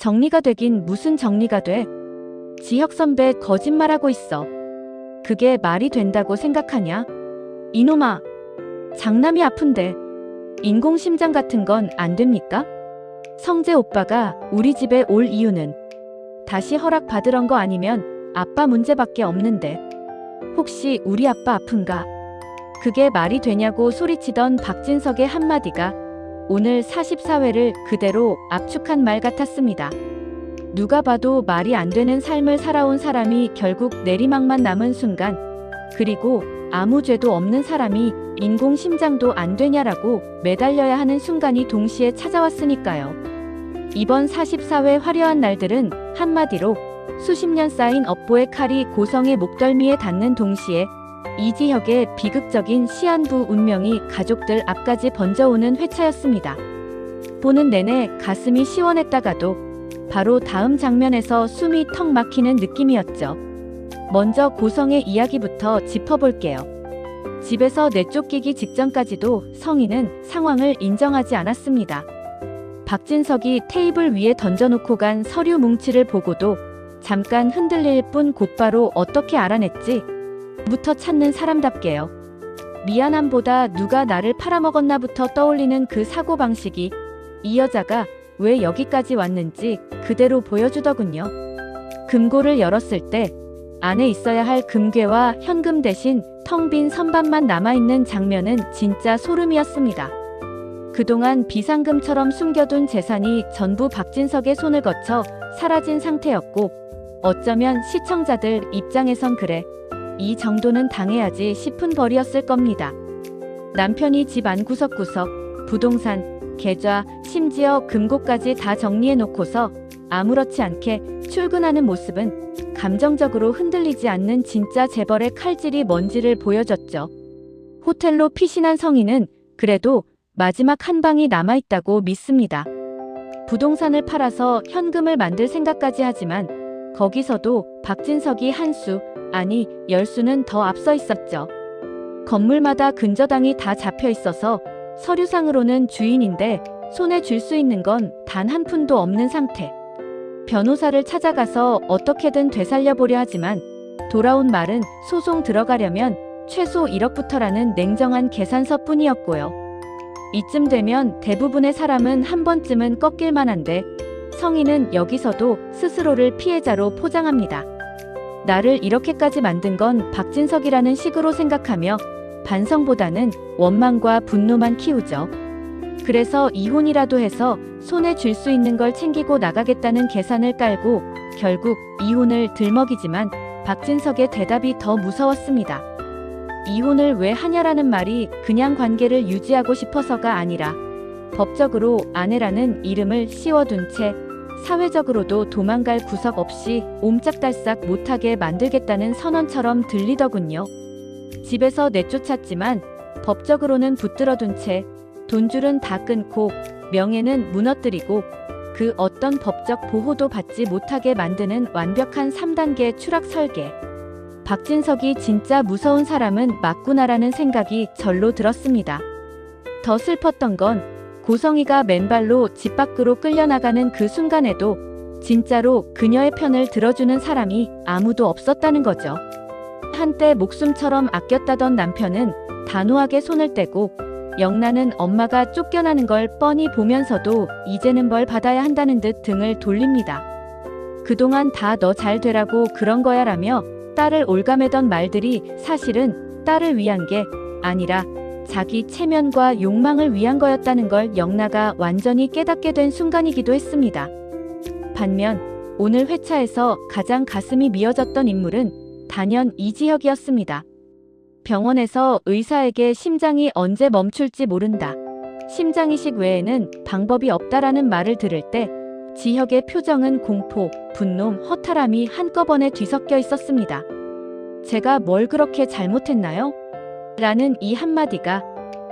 정리가 되긴 무슨 정리가 돼? 지혁 선배 거짓말하고 있어. 그게 말이 된다고 생각하냐? 이놈아, 장남이 아픈데 인공심장 같은 건 안 됩니까? 성재 오빠가 우리 집에 올 이유는 다시 허락 받으런 거 아니면 아빠 문제밖에 없는데 혹시 우리 아빠 아픈가? 그게 말이 되냐고 소리치던 박진석의 한마디가 오늘 44회를 그대로 압축한 말 같았습니다. 누가 봐도 말이 안 되는 삶을 살아온 사람이 결국 내리막만 남은 순간, 그리고 아무 죄도 없는 사람이 인공 심장도 안 되냐라고 매달려야 하는 순간이 동시에 찾아왔으니까요. 이번 44회 화려한 날들은 한마디로 수십 년 쌓인 업보의 칼이 고성의 목덜미에 닿는 동시에 이지혁의 비극적인 시한부 운명이 가족들 앞까지 번져오는 회차였습니다. 보는 내내 가슴이 시원했다가도 바로 다음 장면에서 숨이 턱 막히는 느낌이었죠. 먼저 고성의 이야기부터 짚어볼게요. 집에서 내쫓기기 직전까지도 성인은 상황을 인정하지 않았습니다. 박진석이 테이블 위에 던져놓고 간 서류 뭉치를 보고도 잠깐 흔들릴 뿐 곧바로 어떻게 알아냈지? 부터 찾는 사람답게요. 미안함보다 누가 나를 팔아먹었나부터 떠올리는 그 사고방식이 이 여자가 왜 여기까지 왔는지 그대로 보여주더군요. 금고를 열었을 때 안에 있어야 할 금괴와 현금 대신 텅 빈 선반만 남아있는 장면은 진짜 소름이었습니다. 그동안 비상금처럼 숨겨둔 재산이 전부 박진석의 손을 거쳐 사라진 상태였고 어쩌면 시청자들 입장에선 그래. 이 정도는 당해야지 싶은 벌이었을 겁니다. 남편이 집 안 구석구석, 부동산, 계좌, 심지어 금고까지 다 정리해 놓고서 아무렇지 않게 출근하는 모습은 감정적으로 흔들리지 않는 진짜 재벌의 칼질이 뭔지를 보여줬죠. 호텔로 피신한 성인은 그래도 마지막 한 방이 남아있다고 믿습니다. 부동산을 팔아서 현금을 만들 생각까지 하지만 거기서도 박진석이 한 수, 아니 열 수는 더 앞서 있었죠. 건물마다 근저당이 다 잡혀 있어서 서류상으로는 주인인데 손에 쥘수 있는 건 단 한 푼도 없는 상태. 변호사를 찾아가서 어떻게든 되살려보려 하지만 돌아온 말은 소송 들어가려면 최소 1억부터라는 냉정한 계산서 뿐이었고요. 이쯤 되면 대부분의 사람은 한 번쯤은 꺾일 만한데 성인은 여기서도 스스로를 피해자로 포장합니다. 나를 이렇게까지 만든 건 박진석이라는 식으로 생각하며 반성보다는 원망과 분노만 키우죠. 그래서 이혼이라도 해서 손에 쥘 수 있는 걸 챙기고 나가겠다는 계산을 깔고 결국 이혼을 들먹이지만 박진석의 대답이 더 무서웠습니다. 이혼을 왜 하냐라는 말이 그냥 관계를 유지하고 싶어서가 아니라 법적으로 아내라는 이름을 씌워둔 채 사회적으로도 도망갈 구석 없이 옴짝달싹 못하게 만들겠다는 선언처럼 들리더군요. 집에서 내쫓았지만 법적으로는 붙들어둔 채 돈줄은 다 끊고 명예는 무너뜨리고 그 어떤 법적 보호도 받지 못하게 만드는 완벽한 3단계 추락 설계. 박진석이 진짜 무서운 사람은 맞구나라는 생각이 절로 들었습니다. 더 슬펐던 건 고성이가 맨발로 집 밖으로 끌려나가는 그 순간에도 진짜로 그녀의 편을 들어주는 사람이 아무도 없었다는 거죠. 한때 목숨처럼 아꼈다던 남편은 단호하게 손을 떼고 영나는 엄마가 쫓겨나는 걸 뻔히 보면서도 이제는 벌 받아야 한다는 듯 등을 돌립니다. 그동안 다 너 잘 되라고 그런 거야 라며 딸을 올가매던 말들이 사실은 딸을 위한 게 아니라 자기 체면과 욕망을 위한 거였다는 걸 영나가 완전히 깨닫게 된 순간이기도 했습니다. 반면 오늘 회차에서 가장 가슴이 미어졌던 인물은 단연 이지혁이었습니다. 병원에서 의사에게 심장이 언제 멈출지 모른다. 심장 이식 외에는 방법이 없다라는 말을 들을 때 지혁의 표정은 공포, 분노, 허탈함이 한꺼번에 뒤섞여 있었습니다. 제가 뭘 그렇게 잘못했나요? 라는 이 한마디가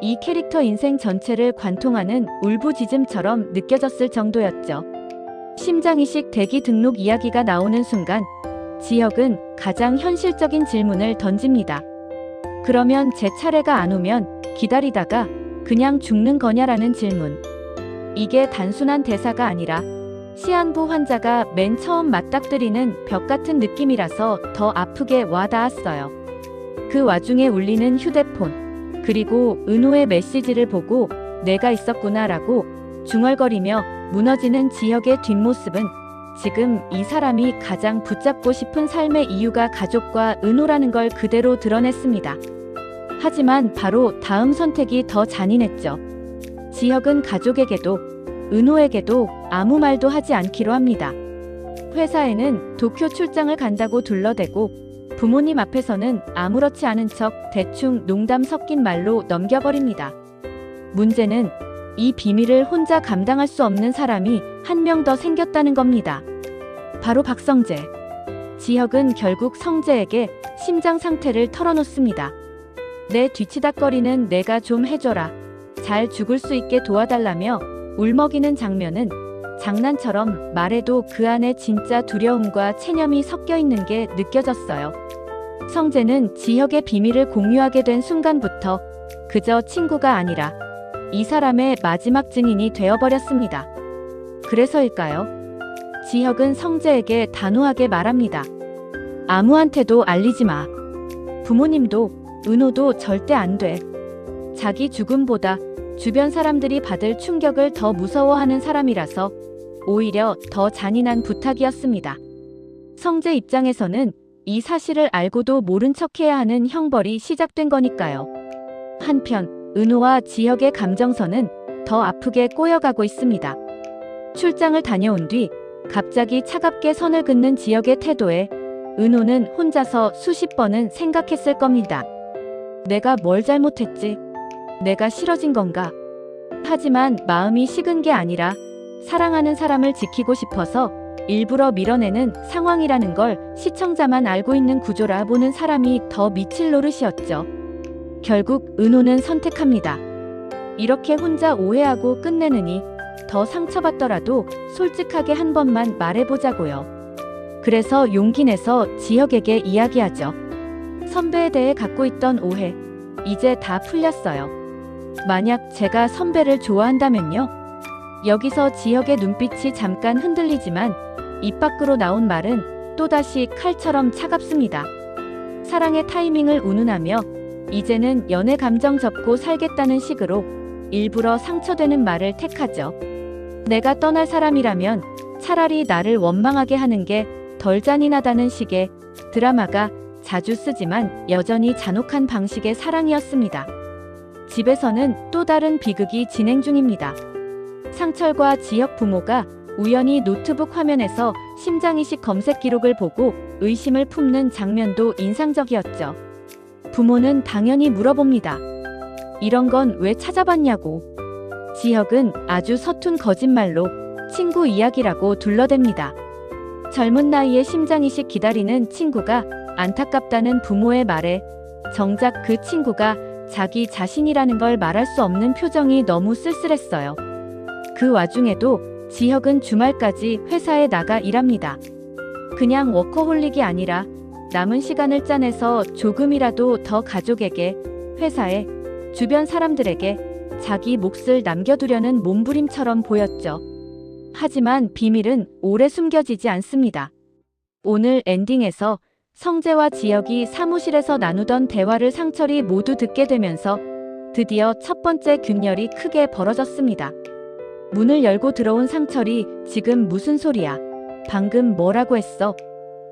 이 캐릭터 인생 전체를 관통하는 울부짖음처럼 느껴졌을 정도였죠. 심장이식 대기 등록 이야기가 나오는 순간 지혁은 가장 현실적인 질문을 던집니다. 그러면 제 차례가 안 오면 기다리다가 그냥 죽는 거냐라는 질문. 이게 단순한 대사가 아니라 시한부 환자가 맨 처음 맞닥뜨리는 벽 같은 느낌이라서 더 아프게 와닿았어요. 그 와중에 울리는 휴대폰, 그리고 은호의 메시지를 보고 내가 있었구나라고 중얼거리며 무너지는 지혁의 뒷모습은 지금 이 사람이 가장 붙잡고 싶은 삶의 이유가 가족과 은호라는 걸 그대로 드러냈습니다. 하지만 바로 다음 선택이 더 잔인했죠. 지혁은 가족에게도 은호에게도 아무 말도 하지 않기로 합니다. 회사에는 도쿄 출장을 간다고 둘러대고 부모님 앞에서는 아무렇지 않은 척 대충 농담 섞인 말로 넘겨버립니다. 문제는 이 비밀을 혼자 감당할 수 없는 사람이 한 명 더 생겼다는 겁니다. 바로 박성재. 지혁은 결국 성재에게 심장 상태를 털어놓습니다. 내 뒤치다거리는 내가 좀 해줘라. 잘 죽을 수 있게 도와달라며 울먹이는 장면은 장난처럼 말해도 그 안에 진짜 두려움과 체념이 섞여 있는 게 느껴졌어요. 성재는 지혁의 비밀을 공유하게 된 순간부터 그저 친구가 아니라 이 사람의 마지막 증인이 되어버렸습니다. 그래서일까요? 지혁은 성재에게 단호하게 말합니다. 아무한테도 알리지 마. 부모님도, 은호도 절대 안 돼. 자기 죽음보다 주변 사람들이 받을 충격을 더 무서워하는 사람이라서 오히려 더 잔인한 부탁이었습니다. 성재 입장에서는 이 사실을 알고도 모른 척해야 하는 형벌이 시작된 거니까요. 한편 은호와 지혁의 감정선은 더 아프게 꼬여가고 있습니다. 출장을 다녀온 뒤 갑자기 차갑게 선을 긋는 지혁의 태도에 은호는 혼자서 수십 번은 생각했을 겁니다. 내가 뭘 잘못했지? 내가 싫어진 건가? 하지만 마음이 식은 게 아니라 사랑하는 사람을 지키고 싶어서 일부러 밀어내는 상황이라는 걸 시청자만 알고 있는 구조라 보는 사람이 더 미칠 노릇이었죠. 결국 은호는 선택합니다. 이렇게 혼자 오해하고 끝내느니 더 상처받더라도 솔직하게 한 번만 말해보자고요. 그래서 용기 내서 지혁에게 이야기하죠. 선배에 대해 갖고 있던 오해, 이제 다 풀렸어요. 만약 제가 선배를 좋아한다면요? 여기서 지혁의 눈빛이 잠깐 흔들리지만 입 밖으로 나온 말은 또다시 칼처럼 차갑습니다. 사랑의 타이밍을 운운하며 이제는 연애 감정 접고 살겠다는 식으로 일부러 상처되는 말을 택하죠. 내가 떠날 사람이라면 차라리 나를 원망하게 하는 게 덜 잔인하다는 식의 드라마가 자주 쓰지만 여전히 잔혹한 방식의 사랑이었습니다. 집에서는 또 다른 비극이 진행 중입니다. 상철과 지혁 부모가 우연히 노트북 화면에서 심장이식 검색 기록을 보고 의심을 품는 장면도 인상적이었죠. 부모는 당연히 물어봅니다. 이런 건 왜 찾아봤냐고. 지혁은 아주 서툰 거짓말로 친구 이야기라고 둘러댑니다. 젊은 나이에 심장이식 기다리는 친구가 안타깝다는 부모의 말에 정작 그 친구가 자기 자신이라는 걸 말할 수 없는 표정이 너무 쓸쓸했어요. 그 와중에도 지혁은 주말까지 회사에 나가 일합니다. 그냥 워커홀릭이 아니라 남은 시간을 짜내서 조금이라도 더 가족에게, 회사에, 주변 사람들에게 자기 몫을 남겨두려는 몸부림처럼 보였죠. 하지만 비밀은 오래 숨겨지지 않습니다. 오늘 엔딩에서 성재와 지혁이 사무실에서 나누던 대화를 상철이 모두 듣게 되면서 드디어 첫 번째 균열이 크게 벌어졌습니다. 문을 열고 들어온 상철이 지금 무슨 소리야? 방금 뭐라고 했어?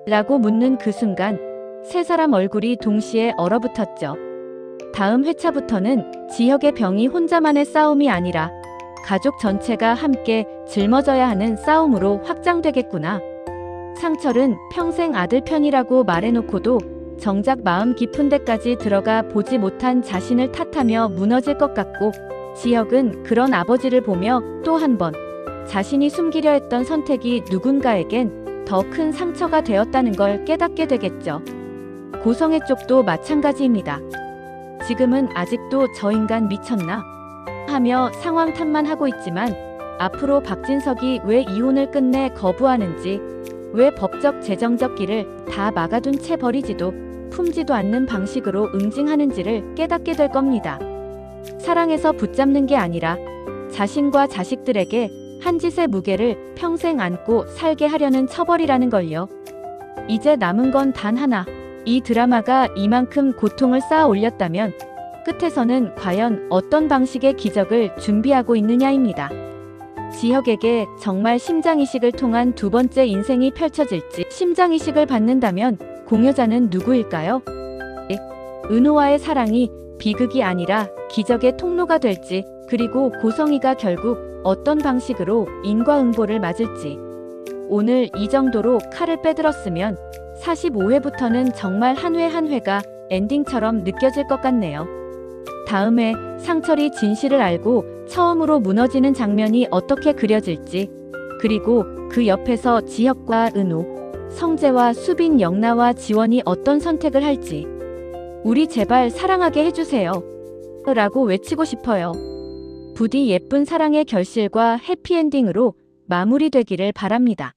라고 묻는 그 순간 세 사람 얼굴이 동시에 얼어붙었죠. 다음 회차부터는 지혁의 병이 혼자만의 싸움이 아니라 가족 전체가 함께 짊어져야 하는 싸움으로 확장되겠구나. 상철은 평생 아들 편이라고 말해놓고도 정작 마음 깊은 데까지 들어가 보지 못한 자신을 탓하며 무너질 것 같고 지혁은 그런 아버지를 보며 또 한 번 자신이 숨기려 했던 선택이 누군가에겐 더 큰 상처가 되었다는 걸 깨닫게 되겠죠. 고성의 쪽도 마찬가지입니다. 지금은 아직도 저 인간 미쳤나? 하며 상황 탓만 하고 있지만 앞으로 박진석이 왜 이혼을 끝내 거부하는지 왜 법적 재정적 길을 다 막아둔 채 버리지도 품지도 않는 방식으로 응징하는지를 깨닫게 될 겁니다. 사랑해서 붙잡는 게 아니라 자신과 자식들에게 한 짓의 무게를 평생 안고 살게 하려는 처벌이라는 걸요. 이제 남은 건 단 하나. 이 드라마가 이만큼 고통을 쌓아 올렸다면 끝에서는 과연 어떤 방식의 기적을 준비하고 있느냐입니다. 지혁에게 정말 심장이식을 통한 두 번째 인생이 펼쳐질지 심장이식을 받는다면 공여자는 누구일까요? 예, 은호와의 사랑이 비극이 아니라 기적의 통로가 될지 그리고 고성이가 결국 어떤 방식으로 인과응보를 맞을지 오늘 이 정도로 칼을 빼들었으면 45회부터는 정말 한 회 한 회가 엔딩처럼 느껴질 것 같네요. 다음에 상철이 진실을 알고 처음으로 무너지는 장면이 어떻게 그려질지, 그리고 그 옆에서 지혁과 은호, 성재와 수빈, 영나와 지원이 어떤 선택을 할지, 우리 제발 사랑하게 해주세요. 라고 외치고 싶어요. 부디 예쁜 사랑의 결실과 해피엔딩으로 마무리되기를 바랍니다.